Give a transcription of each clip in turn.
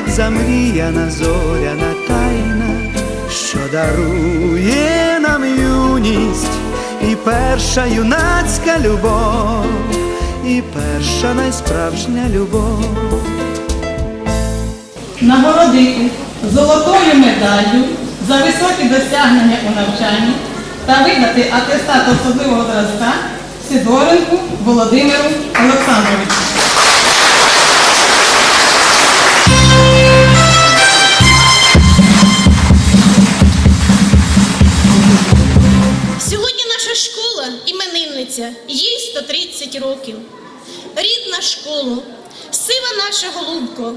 як замріяна зоряна тайна, що дарує нам юність, і перша юнацька любов, і перша найсправжня любов. нагородити золотою медаллю за високі досягнення у навчанні та видати атестат особливого зразка Сидоренку Володимиру Олександровичу. Років. Рідна школу, сива наша голубко,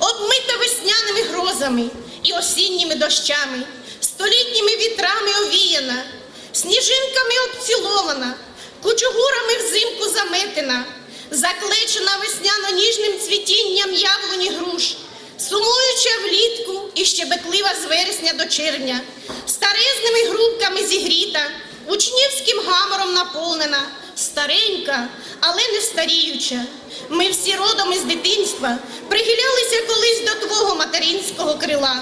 обмита весняними грозами і осінніми дощами, столітніми вітрами овіяна, сніжинками обцілована, кучугурами взимку заметена, заклечена весняно-ніжним цвітінням яблуні груш, сумуюча влітку і щебетлива з вересня до червня, старезними грубками зігріта, учнівським гамором наповнена, старенька, але не старіюча. Ми всі родом із дитинства прихилялися колись до твого материнського крила.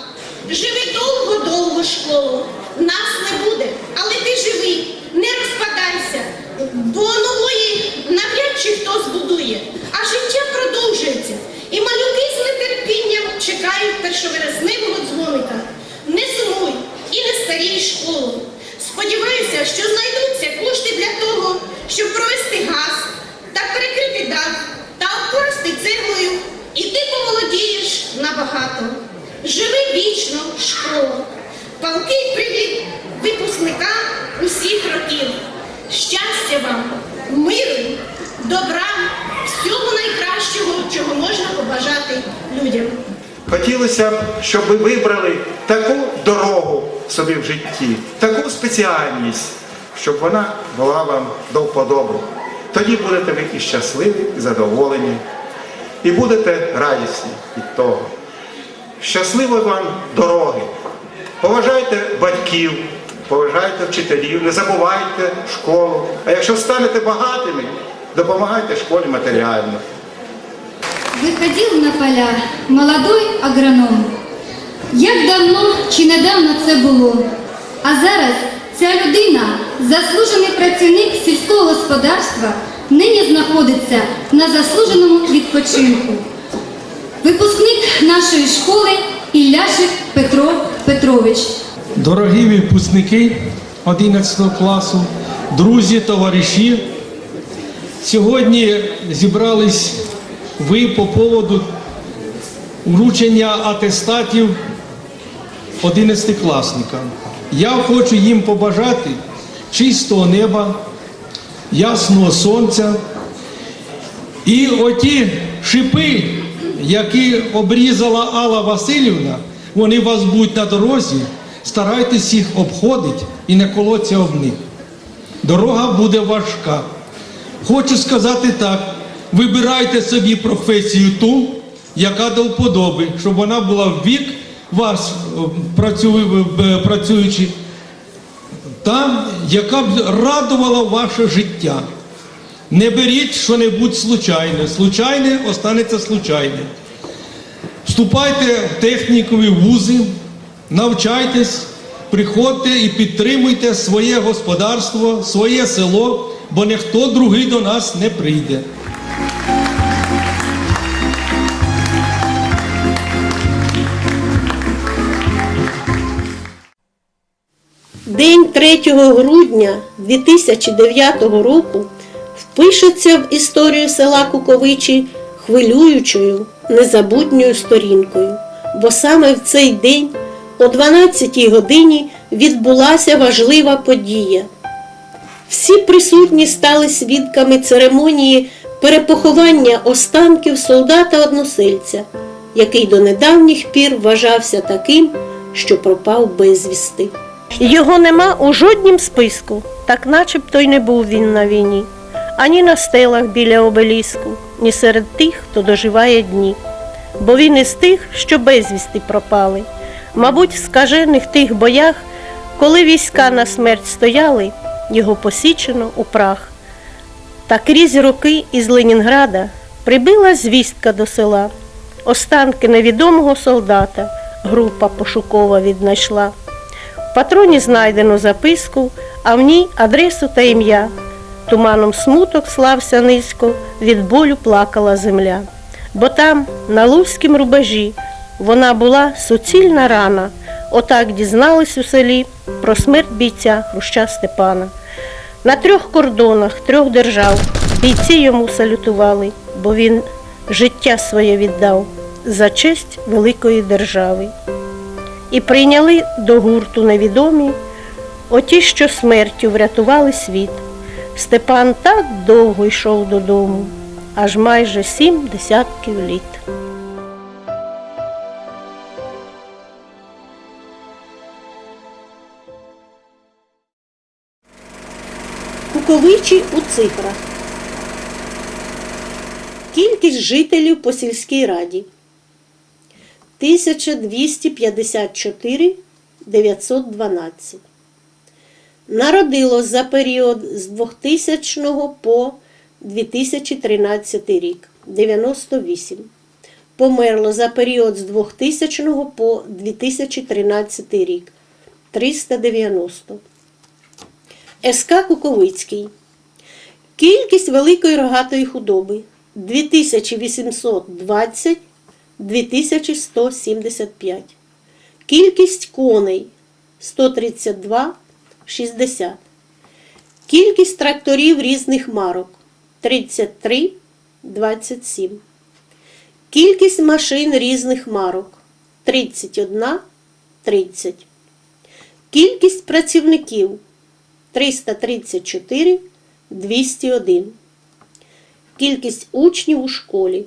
Живи довго-довго школу, нас не буде, але ти живи, не розпадайся, бо нової навряд чи хто збудує, а життя продовжується. І малюки з нетерпінням чекають першоверезневого дзвоника. Не сумуй і не старій школу. Сподіваюся, що знайдуться кошти для того, щоб провести газ та перекрити дах та обкласти цеглою, і ти помолодієш набагато. Живи вічно, школа. Палкий привіт випускникам усіх років. Щастя вам, миру, добра, всього найкращого, чого можна побажати людям. Хотілося б, щоб ви вибрали таку дорогу собі в житті, таку спеціальність, щоб вона була вам до вподоби. Тоді будете ви і щасливі, і задоволені, і будете радісні від того. Щасливої вам дороги. Поважайте батьків, поважайте вчителів, не забувайте школу. А якщо станете багатими, допомагайте школі матеріально. Выходил на поля молодой агроном. Як давно чи недавно це було? А зараз ця людина, заслужений працівник сільського господарства, нині знаходиться на заслуженому відпочинку. Випускник нашої школи Ілляшик Петро Петрович. Дорогі випускники 11 класу, друзі, товариші, сьогодні зібрались ви по поводу вручення атестатів 11-класникам. Я хочу їм побажати чистого неба, ясного сонця і оті шипи, які обрізала Алла Васильівна, вони у вас будуть на дорозі, старайтесь їх обходити і не колоться об них. Дорога буде важка. Хочу сказати так: вибирайте собі професію ту, яка до вподоби, щоб вона була в вік вас, е, е, працюючи, та, яка б радувала ваше життя. Не беріть що-небудь случайне. Случайне останеться случайним. Вступайте в технікові вузи, навчайтесь, приходьте і підтримуйте своє господарство, своє село, бо ніхто другий до нас не прийде. День 3 грудня 2009 року впишеться в історію села Куковичі хвилюючою, незабутньою сторінкою, бо саме в цей день о 12 годині відбулася важлива подія. Всі присутні стали свідками церемонії перепоховання останків солдата-односельця, який до недавніх пір вважався таким, що пропав безвісти. Його нема у жоднім списку, так начебто й не був він на війні, ані на стелах біля обеліску, ні серед тих, хто доживає дні. Бо він із тих, що безвісти пропали. Мабуть, в скажених тих боях, коли війська на смерть стояли, його посічено у прах. Та крізь роки із Ленінграда прибила звістка до села, Останки невідомого солдата група пошукова віднайшла. Патроні знайдено записку, а в ній адресу та ім'я. Туманом смуток слався низько, від болю плакала земля. Бо там, на луцькім рубежі, вона була суцільна рана. Отак дізнались у селі про смерть бійця Хруща Степана. На трьох кордонах трьох держав бійці йому салютували, бо він життя своє віддав за честь великої держави. І прийняли до гурту невідомі оті, що смертю врятували світ. Степан так довго йшов додому, аж майже сім десятків літ. Куковичі у цифрах. Кількість жителів по сільській раді 1254 912. Народилось за період з 2000 по 2013 рік 98. Померло за період з 2000 по 2013 рік 390. СК Куковицький. Кількість великої рогатої худоби 2820 2175. Кількість коней 132 60. Кількість тракторів різних марок 33 27. Кількість машин різних марок 31 30. Кількість працівників 334 201. Кількість учнів у школі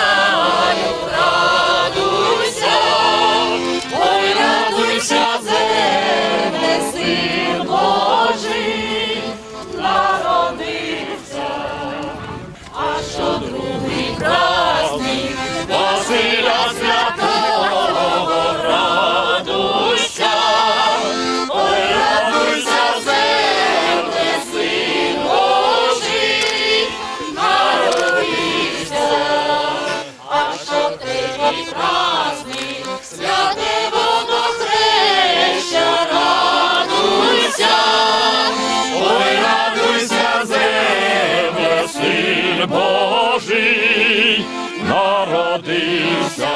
Божий народився.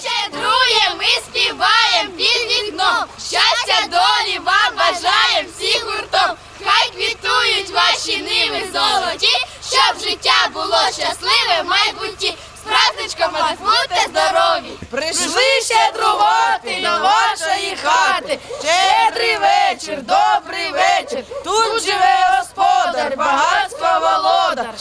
Щедрує, ми співаєм під вікном. Щастя долі вам бажаєм всіх гуртом. Хай квітують ваші ниви золоті, щоб життя було щасливе в майбутті. З праздничком вас будьте здорові! Прийшли щедрувати до вашої хати. Щедрий вечір, добрий вечір. Тут живе.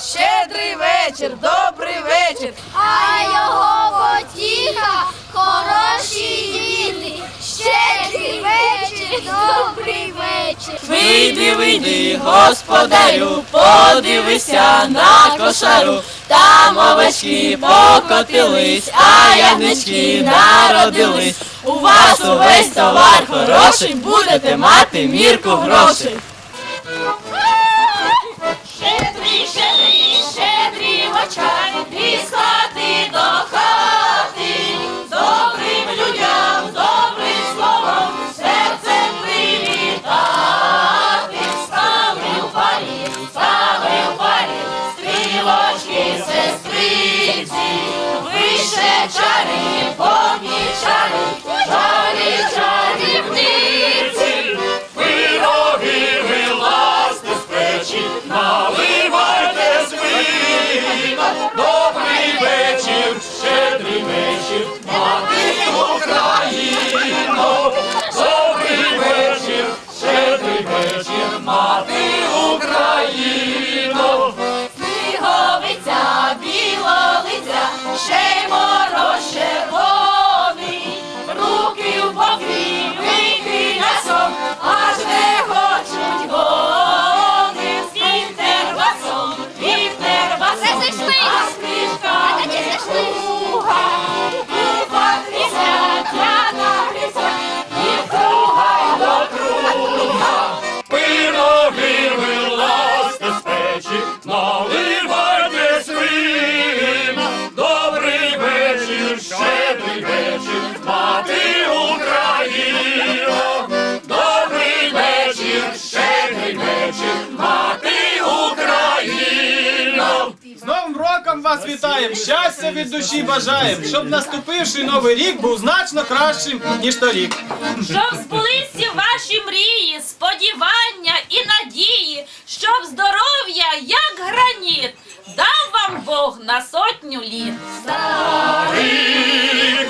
Щедрий вечір, добрий вечір. А його потіха, хороші діти. Щедрий вечір, добрий вечір. Вийди, вийди, господарю, подивися на кошару. Там овечки покотились, а ягнички народились. У вас увесь товар хороший, будете мати мірку грошей. Добрий вечір, щедрий вечір, мати Україно. Добрий вечір, щедрий вечір, мати Україно. Сніговиця, білолиця, ще й вітаємо, щастя від душі бажаємо, щоб наступивший новий рік був значно кращим, ніж торік. Щоб збулися ваші мрії, сподівання і надії, щоб здоров'я, як граніт, дав вам Бог на сотню літ. Рік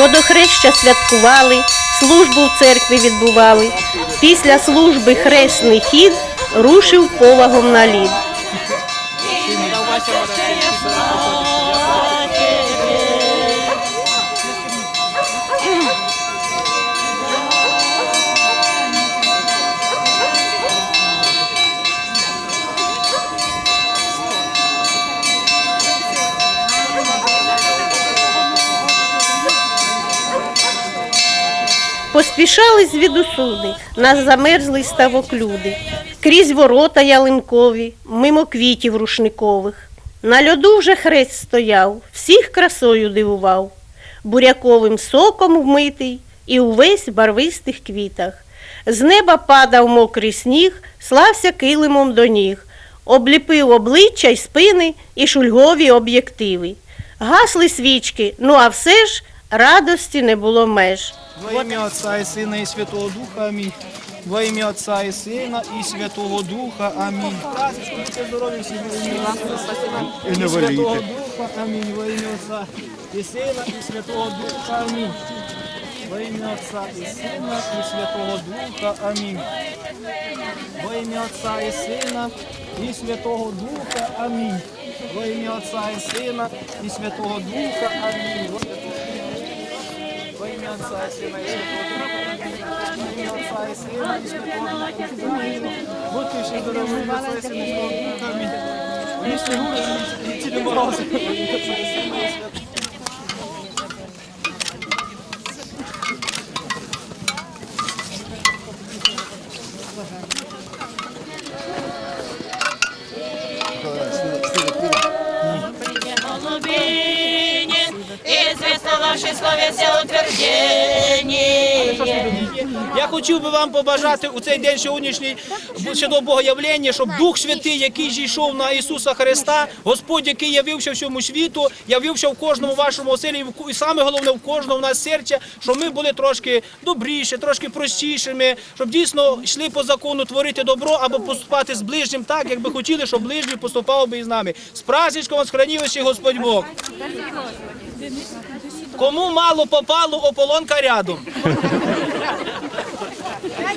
Водохреща святкували, службу в церкві відбували. Після служби хресний хід рушив повагом на лід. Поспішали звідусюди, нас замерзлий ставок люди, крізь ворота ялинкові, мимо квітів рушникових. На льоду вже хрест стояв, всіх красою дивував, буряковим соком вмитий і увесь в барвистих квітах. З неба падав мокрий сніг, слався килимом до ніг, обліпив обличчя й спини і шульгові об'єктиви. Гасли свічки, ну а все ж радості не було меж. Во ім'я Отця і Сина і Святого Духа, амінь. Во ім'я Отця і Сина і Святого Духа, амінь. Будьте здорові всі і Святого Духа, амінь. Во ім'я Отця і Сина і Святого Духа, амінь. Во ім'я Отця і Сина і Святого Духа, амінь. Во ім'я Отця і Сина і Святого Духа, амінь. Во ім'я Отця і Сина і Святого Духа, амінь. Во ім'я Отця і Сина і Святого Духа. Во Будьте всі здорові, во ім'я і Сина і хотів би вам побажати у цей день сьогоднішній ще до Богоявлення, щоб Дух Святий, який зійшов на Ісуса Христа, Господь, який явився всьому світу, явився в кожному вашому оселі, і саме головне в кожному в нас серця, щоб ми були трошки добріші, трошки простішими, щоб дійсно йшли по закону творити добро або поступати з ближнім так, як би хотіли, щоб ближній поступав би із нами. З праздничком хранив Господь Бог. Кому мало попало, ополонка рядом.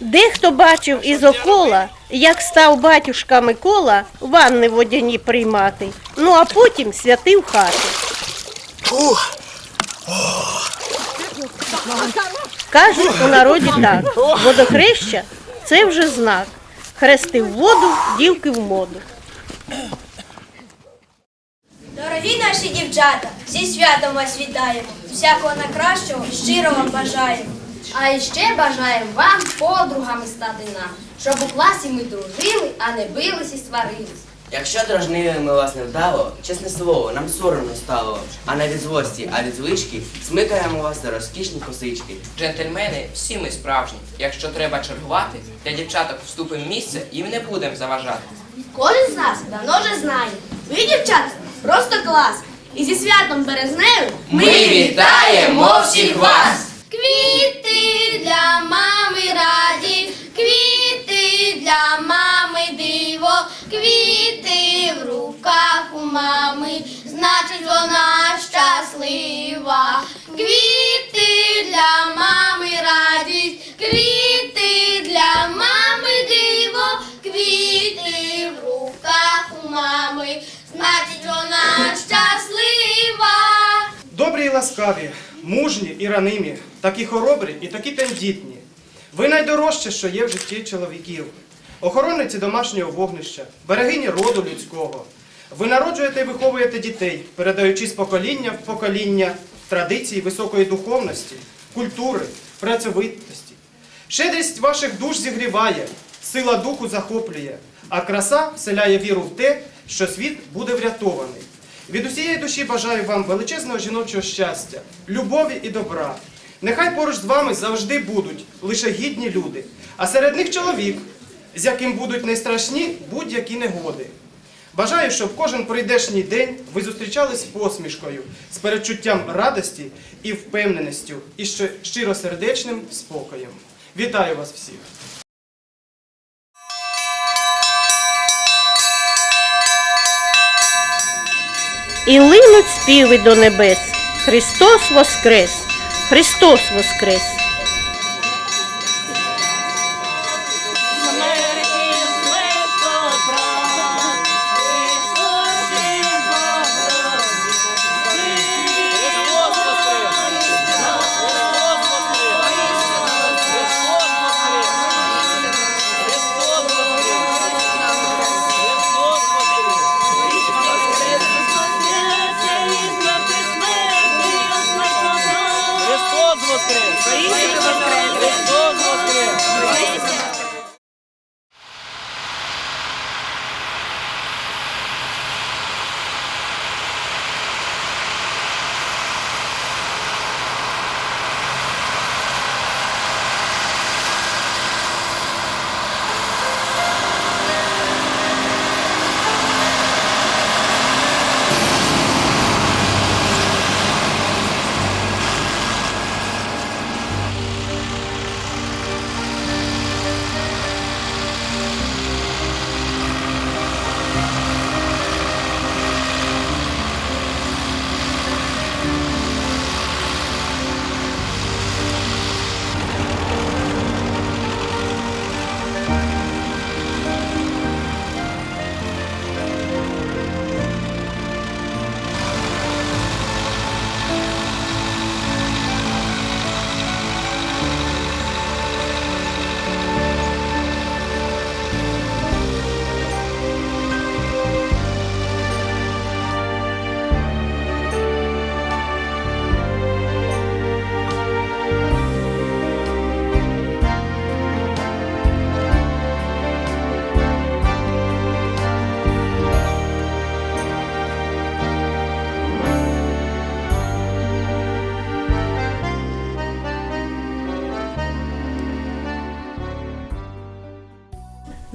Дехто бачив із окола, як став батюшка Микола ванни водяні приймати, ну а потім святив хати. Кажуть у народі так, водохреща це вже знак. Хрестив воду, дівки в моду. Дорогі наші дівчата, зі святом вас вітаємо. Всякого найкращого щиро вам бажаємо. А іще бажаємо вам подругами стати нам, щоб у класі ми дружили, а не бились і сварились. Якщо дражнили ми вас не вдало, чесне слово, нам соромно стало. А не від злості, а від звички смикаємо вас за розкішні косички. Джентльмени, всі ми справжні. Якщо треба чергувати, для дівчаток вступимо в місце і не будемо заважати. Кожен з нас давно вже знає. Ви, дівчата, просто клас. І зі святом березнею Ми вітаємо всіх вас! Квіти для мами раді, квіти для мами диво, квіти в руках у мами, значить вона щаслива. Квіти для мами радість, квіти для мами диво, квіти в руках у мами, значить вона щаслива. Добрі і ласкаві, мужні і ранимі, такі хоробрі і такі тендітні. Ви найдорожче, що є в житті чоловіків, охоронниці домашнього вогнища, берегині роду людського. Ви народжуєте і виховуєте дітей, передаючи з покоління в покоління традиції високої духовності, культури, працьовитості. Щедрість ваших душ зігріває, сила духу захоплює, а краса вселяє віру в те, що світ буде врятований. Від усієї душі бажаю вам величезного жіночого щастя, любові і добра. Нехай поруч з вами завжди будуть лише гідні люди, а серед них чоловік, з яким будуть найстрашні будь-які негоди. Бажаю, щоб кожен прийдешній день ви зустрічали з посмішкою, з передчуттям радості і впевненістю, і ще щиросердечним спокоєм. Вітаю вас всіх! І линуть співи до небес. Христос воскрес! Христос воскрес!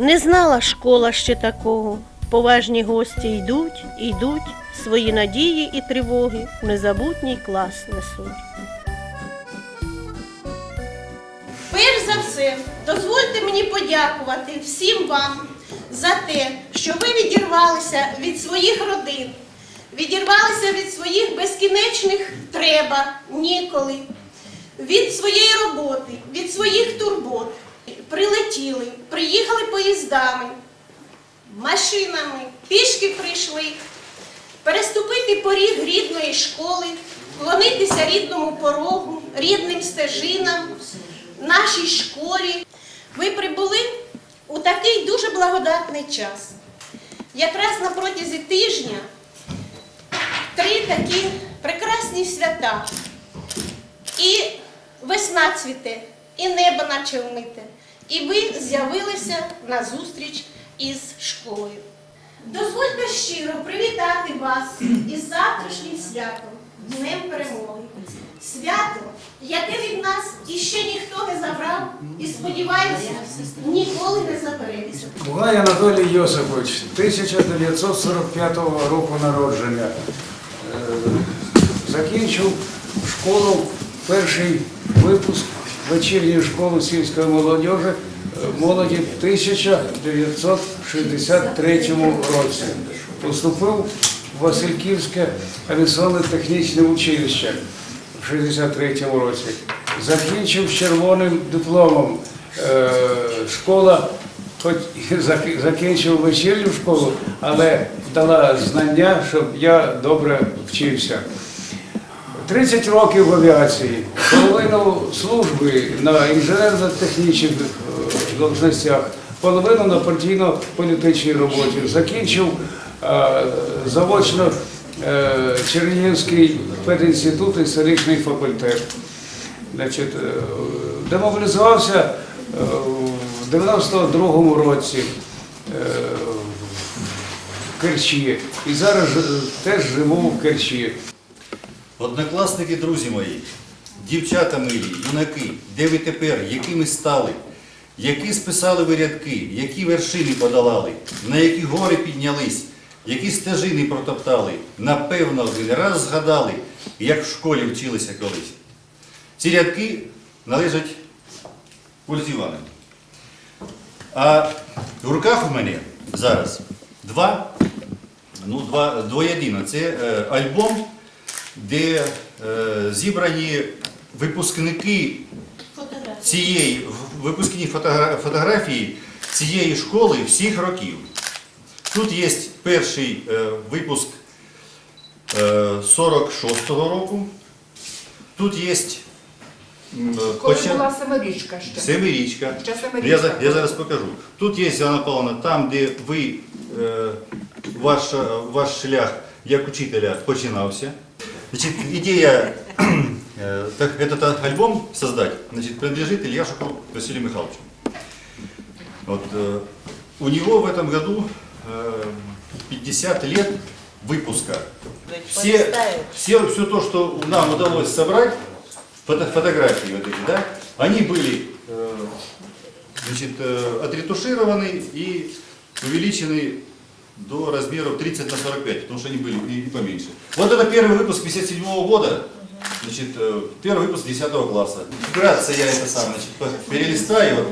Не знала школа ще такого. Поважні гості йдуть, йдуть, свої надії і тривоги в незабутній клас несуть. Перш за все, дозвольте мені подякувати всім вам за те, що ви відірвалися від своїх родин, відірвалися від своїх безкінечних треба, ніколи, від своєї роботи, від своїх турбот. Прилетіли, приїхали поїздами, машинами, пішки прийшли, переступити поріг рідної школи, клонитися рідному порогу, рідним стежинам, нашій школі. Ви прибули у такий дуже благодатний час. Якраз на протязі тижня три такі прекрасні свята. І весна цвіте, і небо наче вмите. І ви з'явилися на зустріч із школою. Дозвольте щиро привітати вас із завтрашнім святом, Днем Перемоги. Свято, яке від нас іще ніхто не забрав, і сподіваюся, ніколи не забереться. Бугай Анатолій Йосипович, 1945 року народження. Е, Закінчив школу, перший випуск вечірньої школи сільської молодіжі, е, молоді в 1963 році. Поступив в Васильківське авіаційно-технічне училище в 63 році. Закінчив червоним дипломом. Е, Школа, хоч закінчив вечірню школу, але дала знання, щоб я добре вчився. 30 років в авіації, половину служби на інженерно-технічних е, должностях, половину на партійно-політичній роботі. Закінчив е, заочно е, Чернігівський пединститут і історичний факультет. Значить, е, демобілізувався е, в 92-му році в Керчі. І зараз теж живу в Керчі. Однокласники, друзі мої, дівчата милі, юнаки, де ви тепер, якими стали, які списали ви рядки, які вершини подолали, на які гори піднялись, які стежини протоптали, напевно, не раз згадали, як в школі вчилися колись. Ці рядки належать Ользі Івановні. А в руках у мене зараз два, ну, два, двоєдино. Це е, альбом, де е, зібрані випускники цієї випускні фотографії цієї школи всіх років. Тут є перший е, випуск е, 46-го року. Тут є Коли почат- була семирічка ще. Семирічка. Ще семирічка. Я, я зараз покажу. Тут є Івана Павловна, там, де ви, е, ваш, ваш шлях як учителя починався. Значит, идея э, этот альбом создать значит, принадлежит Ильяшику Василию Михайловичу. Вот, э, у него в этом году э, 50 лет выпуска. Все, все, все то, что нам удалось собрать, фото, фотографии вот эти, да, они были э, значит, э, отретушированы и увеличены до размеров 30 на 45, потому что они были и, и поменьше. Вот это первый выпуск 57 года, значит, э, первый выпуск 10 класса. Вкратце я это сам значит, перелистаю.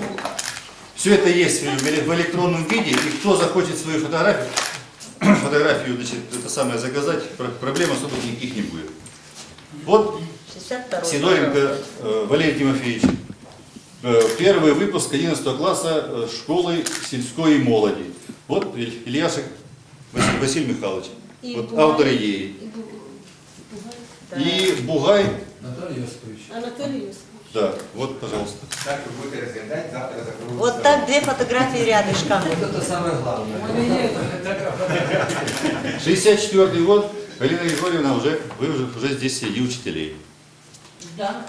Все это есть в эле- в электронном виде, и кто захочет свою фотографию, фотографию значит, это самое заказать, про- проблем особо никаких не будет. Вот Сидоренко э, Валерий Тимофеевич. Э, Первый выпуск 11 класса школы сельской молоди. Вот Иль- Ильяшек Василий Михайлович. И вот Бугай. автор идеи. И Бугай, Анатолій Йосипович. Анатолій Юсович. да, вот, пожалуйста. Так ви будете розглядати, завтра закроють. Вот так две фотографии рядышком. 64 год, Галина Григорьевна, уже, вы уже, уже здесь среди учителей. Да.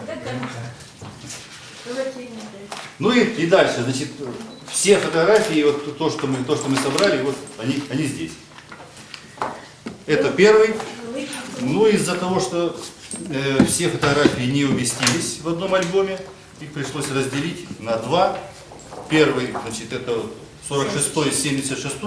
Ну и, и дальше, значит, все фотографии, вот то, что мы, то, что мы собрали, вот они, они здесь. Это первый. Ну, из-за того, что э, все фотографии не уместились в одном альбоме, их пришлось разделить на два. Первый, значит, это 46 76